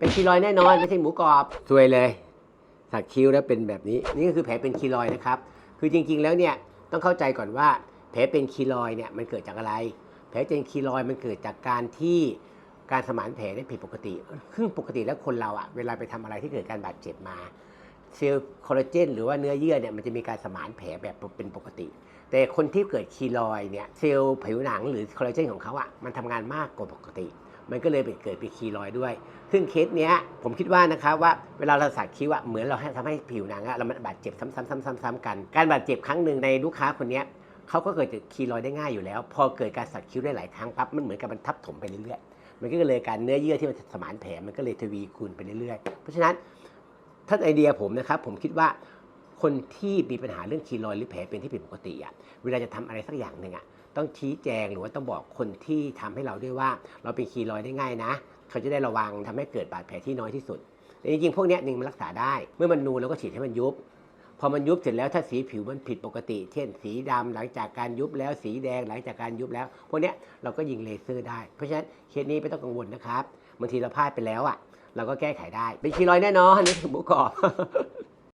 เป็นคีรอยแน่นอนไม่ใช่หมูกรอบสวยเลย สักคิ้วแล้วเป็นแบบนี้ นี่ก็คือแผลเป็นคีรอยนะครับ คือจริงๆแล้วเนี่ยต้องเข้าใจก่อนว่าแผลเป็นคีรอยเนี่ยมันเกิดจากอะไร แผลเป็นคีรอยมันเกิดจากการที่การสมานแผลเนี่ยผิดปกติซึ่งปกติแล้วคนเราอะเวลาไปทำอะไรที่เกิดการบาดเจ็บมาเซลล์คอลลาเจนหรือว่าเนื้อเยื่อเนี่ยมันจะมีการสมานแผลแบบเป็นปกติ แต่คนที่เกิดคีรอยเนี่ยเซลล์ผิวหนังหรือคอลลาเจนของเขาอะมันทำงานมากกว่าปกติ มันก็เลยเป็นเกิดเป็นคีรอยด้วย ซึ่งเคสเนี้ยผมคิดว่านะครับว่าเวลาเราสักคิ้วอะเหมือนเราให้ทำให้ผิวหนังอะเรามันบาดเจ็บซ้ำๆๆๆ กัน การบาดเจ็บครั้งหนึ่งในลูกค้าคนเนี้ยเขาก็เกิดจากคีรอยได้ง่ายอยู่แล้ว พอเกิดการสักคิ้วได้หลายครั้งปั๊บมันเหมือนกับมันทับถมไปเรื่อยๆ มันก็เลยการเนื้อเยื่อที่มันสมานแผลมันก็เลยทวีคูณไปเรื่อยๆ เพราะฉะนั้นถ้าไอเดียผมนะครับผมคิดว่า คนที่มีปัญหาเรื่องคีรอยหรือแผลเป็นที่ผิดปกติอะเวลาจะทำอะไรสักอย่างหนึ่งอะต้องชี้แจงหรือว่าต้องบอกคนที่ทำให้เราด้วยว่า เราเป็นคีรอยได้ง่ายนะ เขาจะได้ระวังทำให้เกิดบาดแผลที่น้อยที่สุดแต่จริงๆพวกนี้หนึ่งมันรักษาได้ เมื่อมันนูนเราก็ฉีดให้มันยุบ พอมันยุบเสร็จแล้วถ้าสีผิวมันผิดปกติ เช่น สีดำหลังจากการยุบแล้วสีแดงหลังจากการยุบแล้ว พวกนี้เราก็ยิงเลเซอร์ได้ เพราะฉะนั้นเคสนี้ไม่ต้องกังวลนะครับบางทีเราพลาดไปแล้วอะเราก็แก้ไขได้เป็นคีรอยแน่นอนนี่คือหมูกรอบ